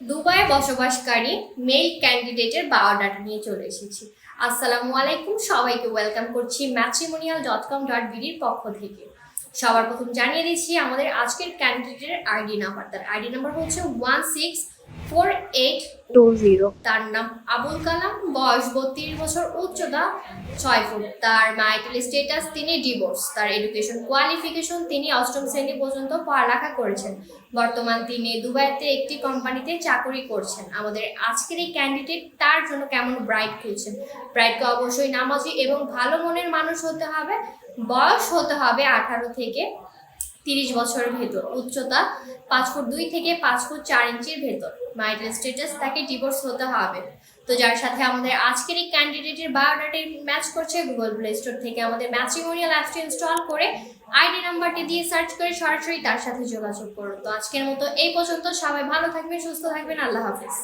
দুবাইয়ে বসবাসকারী মেল ক্যান্ডিডেটের বায়োডাটা নিয়ে চলে এসেছি। আসসালামু আলাইকুম, সবাইকে ওয়েলকাম করছি ম্যাট্রিমোনিয়াল ডট কম ডট বিডির পক্ষ থেকে। সবার প্রথম জানিয়ে দিচ্ছি, আমাদের আজকের ক্যান্ডিডেটের আইডি নাম্বার তার আইডি নাম্বার হচ্ছে one six four eight two zero তার নাম আবুল কালাম, বয়স বত্রিশ বছর, উচ্চতা ছয় ফুট। তার ম্যারিটাল স্টেটাস তিনি ডিভোর্স তার এডুকেশন কোয়ালিফিকেশন তিনি অষ্টম শ্রেণি পর্যন্ত পড়ালেখা করেছেন। বর্তমান তিনি দুবাইতে একটি কোম্পানিতে চাকরি করছেন। আমাদের আজকের এই ক্যান্ডিডেট তার জন্য কেমন ব্রাইট খুঁজছেন ব্রাইটকে অবশ্যই নামাজি এবং ভালো মনের মানুষ হতে হবে। বয়স হতে হবে আঠারো থেকে তিরিশ বছরের ভেতর। উচ্চতা পাঁচ ফুট দুই থেকে পাঁচ ফুট চার ইঞ্চির ভেতর। ম্যারিটাল স্ট্যাটাস তাকে ডিভোর্স হতে হবে। তো যার সাথে আমাদের আজকের এই ক্যান্ডিডেটের বায়োডাটি ম্যাচ করছে গুগল প্লে স্টোর থেকে আমাদের ম্যাচিমোনিয়াল অ্যাপটি ইনস্টল করে আইডি নাম্বারটি দিয়ে সার্চ করে সরাসরি তার সাথে যোগাযোগ করুন। তো আজকের মতো এই পর্যন্ত। সবাই ভালো থাকবেন, সুস্থ থাকবেন। আল্লাহ হাফেজ।